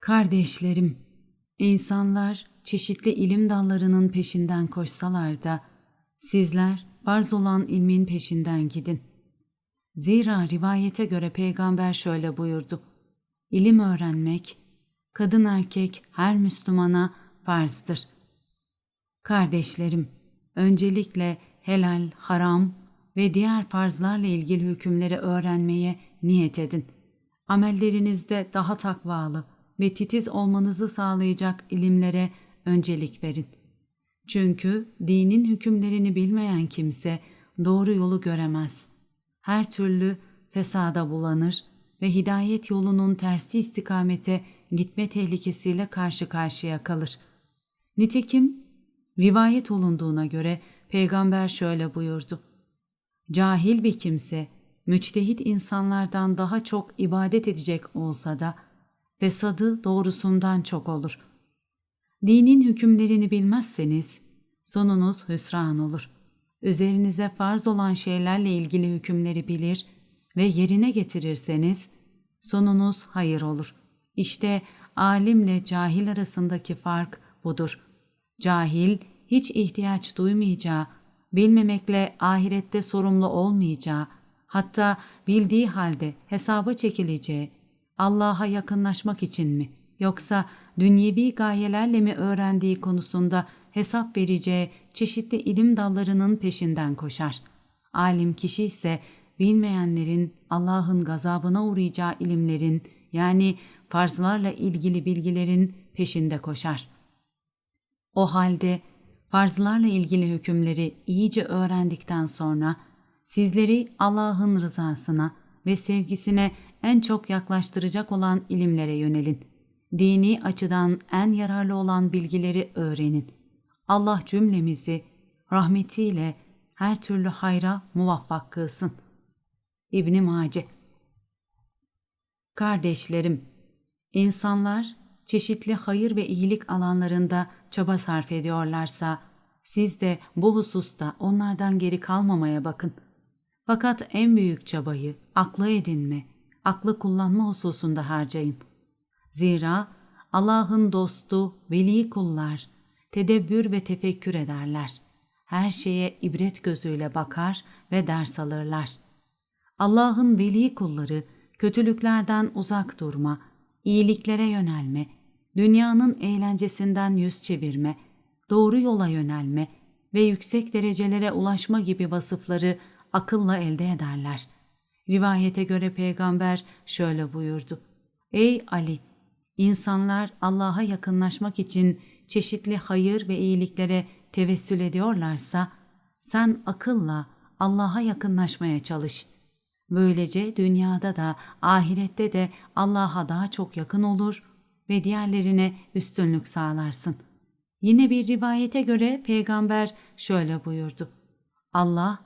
Kardeşlerim, insanlar çeşitli ilim dallarının peşinden koşsalar da sizler farz olan ilmin peşinden gidin. Zira rivayete göre peygamber şöyle buyurdu. İlim öğrenmek, kadın erkek her Müslümana farzdır. Kardeşlerim, öncelikle helal, haram ve diğer farzlarla ilgili hükümleri öğrenmeye niyet edin. Amellerinizde daha takvalı ve titiz olmanızı sağlayacak ilimlere öncelik verin. Çünkü dinin hükümlerini bilmeyen kimse doğru yolu göremez. Her türlü fesada bulanır ve hidayet yolunun tersi istikamete gitme tehlikesiyle karşı karşıya kalır. Nitekim rivayet olunduğuna göre peygamber şöyle buyurdu. Cahil bir kimse müçtehit insanlardan daha çok ibadet edecek olsa da fesadı doğrusundan çok olur. Dinin hükümlerini bilmezseniz sonunuz hüsran olur. Üzerinize farz olan şeylerle ilgili hükümleri bilir ve yerine getirirseniz sonunuz hayır olur. İşte alimle cahil arasındaki fark budur. Cahil hiç ihtiyaç duymayacağı, bilmemekle ahirette sorumlu olmayacağı, hatta bildiği halde hesaba çekileceği, Allah'a yakınlaşmak için mi yoksa dünyevi gayelerle mi öğrendiği konusunda hesap vereceği çeşitli ilim dallarının peşinden koşar. Alim kişi ise bilmeyenlerin Allah'ın gazabına uğrayacağı ilimlerin yani farzlarla ilgili bilgilerin peşinde koşar. O halde farzlarla ilgili hükümleri iyice öğrendikten sonra sizleri Allah'ın rızasına ve sevgisine en çok yaklaştıracak olan ilimlere yönelin. Dini açıdan en yararlı olan bilgileri öğrenin. Allah cümlemizi rahmetiyle her türlü hayra muvaffak kılsın. İbn Mace Kardeşlerim, insanlar çeşitli hayır ve iyilik alanlarında çaba sarf ediyorlarsa, siz de bu hususta onlardan geri kalmamaya bakın. Fakat en büyük çabayı aklı edinme, aklı kullanma hususunda harcayın. Zira Allah'ın dostu, veli kullar, tedebbür ve tefekkür ederler. Her şeye ibret gözüyle bakar ve ders alırlar. Allah'ın veli kulları kötülüklerden uzak durma, iyiliklere yönelme, dünyanın eğlencesinden yüz çevirme, doğru yola yönelme ve yüksek derecelere ulaşma gibi vasıfları akılla elde ederler. Rivayete göre peygamber şöyle buyurdu. Ey Ali! İnsanlar Allah'a yakınlaşmak için çeşitli hayır ve iyiliklere tevessül ediyorlarsa, sen akılla Allah'a yakınlaşmaya çalış. Böylece dünyada da ahirette de Allah'a daha çok yakın olur ve diğerlerine üstünlük sağlarsın. Yine bir rivayete göre peygamber şöyle buyurdu. Allah,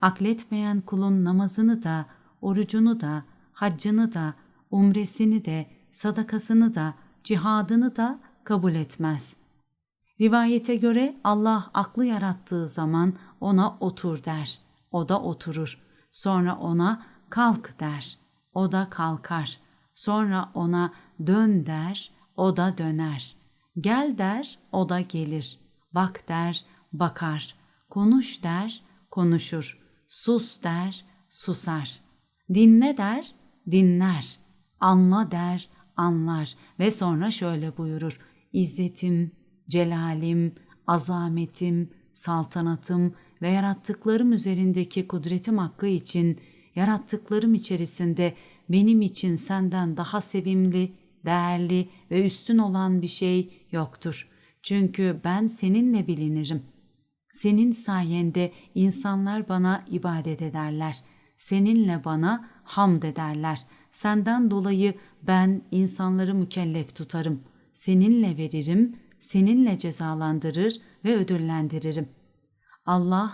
akletmeyen kulun namazını da, orucunu da, haccını da, umresini de, sadakasını da, cihadını da kabul etmez. Rivayete göre Allah aklı yarattığı zaman ona otur der. O da oturur. Sonra ona kalk der. O da kalkar. Sonra ona dön der. O da döner. Gel der. O da gelir. Bak der. Bakar. Konuş der. Konuşur. Sus der. Susar. Dinle der. Dinler. Anla der. Anlar. Ve sonra şöyle buyurur. İzzetim, celalim, azametim, saltanatım ve yarattıklarım üzerindeki kudretim hakkı için yarattıklarım içerisinde benim için senden daha sevimli, değerli ve üstün olan bir şey yoktur. Çünkü ben seninle bilinirim. Senin sayende insanlar bana ibadet ederler. Seninle bana hamd ederler. Senden dolayı ben insanları mükellef tutarım. Seninle veririm, seninle cezalandırır ve ödüllendiririm. Allah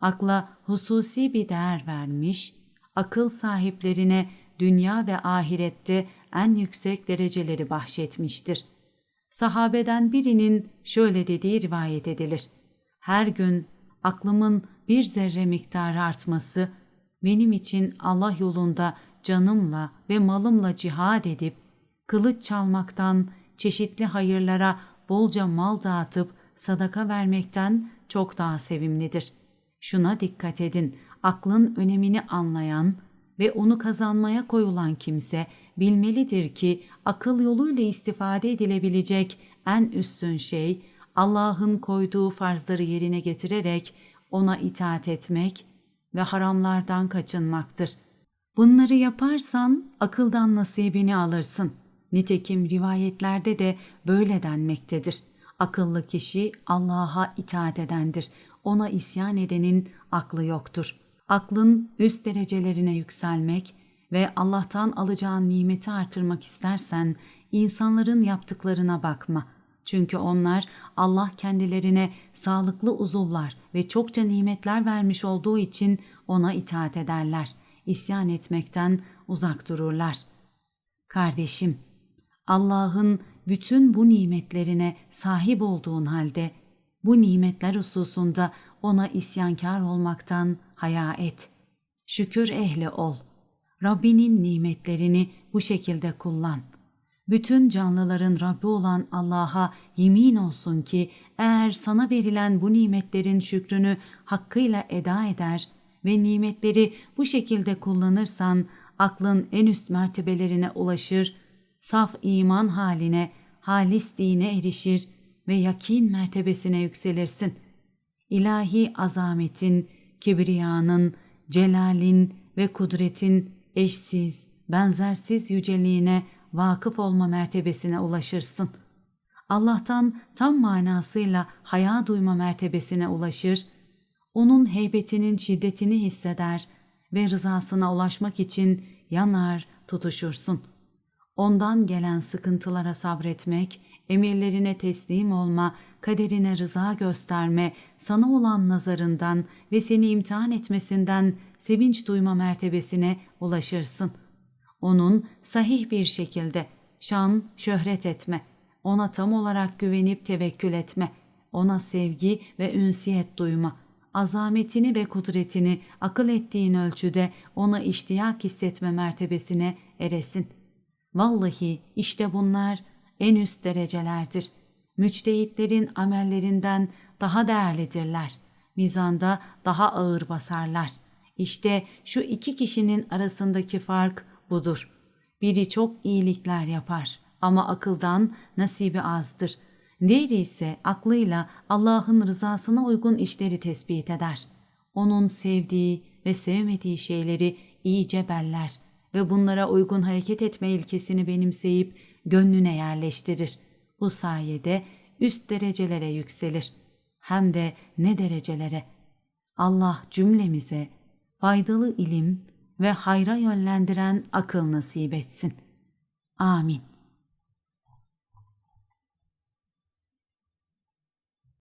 akla hususi bir değer vermiş, akıl sahiplerine dünya ve ahirette en yüksek dereceleri bahşetmiştir. Sahabeden birinin şöyle dediği rivayet edilir. Her gün aklımın bir zerre miktarı artması, benim için Allah yolunda canımla ve malımla cihad edip kılıç çalmaktan, çeşitli hayırlara bolca mal dağıtıp sadaka vermekten çok daha sevimlidir. Şuna dikkat edin, aklın önemini anlayan ve onu kazanmaya koyulan kimse bilmelidir ki akıl yoluyla istifade edilebilecek en üstün şey Allah'ın koyduğu farzları yerine getirerek ona itaat etmek ve haramlardan kaçınmaktır. Bunları yaparsan akıldan nasibini alırsın. Nitekim rivayetlerde de böyle denmektedir. Akıllı kişi Allah'a itaat edendir. Ona isyan edenin aklı yoktur. Aklın üst derecelerine yükselmek ve Allah'tan alacağın nimeti artırmak istersen insanların yaptıklarına bakma. Çünkü onlar Allah kendilerine sağlıklı uzuvlar ve çokça nimetler vermiş olduğu için ona itaat ederler. İsyan etmekten uzak dururlar. Kardeşim, Allah'ın bütün bu nimetlerine sahip olduğun halde bu nimetler hususunda ona isyankar olmaktan haya et. Şükür ehli ol. Rabbinin nimetlerini bu şekilde kullan. Bütün canlıların Rabbi olan Allah'a yemin olsun ki eğer sana verilen bu nimetlerin şükrünü hakkıyla eda eder ve nimetleri bu şekilde kullanırsan aklın en üst mertebelerine ulaşır, saf iman haline, halis dine erişir ve yakin mertebesine yükselirsin. İlahi azametin, kibriyanın, celalin ve kudretin eşsiz, benzersiz yüceliğine vakıf olma mertebesine ulaşırsın. Allah'tan tam manasıyla haya duyma mertebesine ulaşır, onun heybetinin şiddetini hisseder ve rızasına ulaşmak için yanar, tutuşursun. Ondan gelen sıkıntılara sabretmek, emirlerine teslim olma, kaderine rıza gösterme, sana olan nazarından ve seni imtihan etmesinden sevinç duyma mertebesine ulaşırsın. Onun sahih bir şekilde şan, şöhret etme, ona tam olarak güvenip tevekkül etme, ona sevgi ve ünsiyet duyma, azametini ve kudretini akıl ettiğin ölçüde ona iştiyak hissetme mertebesine eresin. Vallahi işte bunlar en üst derecelerdir. Müçtehitlerin amellerinden daha değerlidirler. Mizanda daha ağır basarlar. İşte şu iki kişinin arasındaki fark budur. Biri çok iyilikler yapar ama akıldan nasibi azdır. Diğeri ise aklıyla Allah'ın rızasına uygun işleri tespit eder. Onun sevdiği ve sevmediği şeyleri iyice beller ve bunlara uygun hareket etme ilkesini benimseyip gönlüne yerleştirir. Bu sayede üst derecelere yükselir. Hem de ne derecelere. Allah cümlemize faydalı ilim ve hayra yönlendiren akıl nasip etsin. Amin.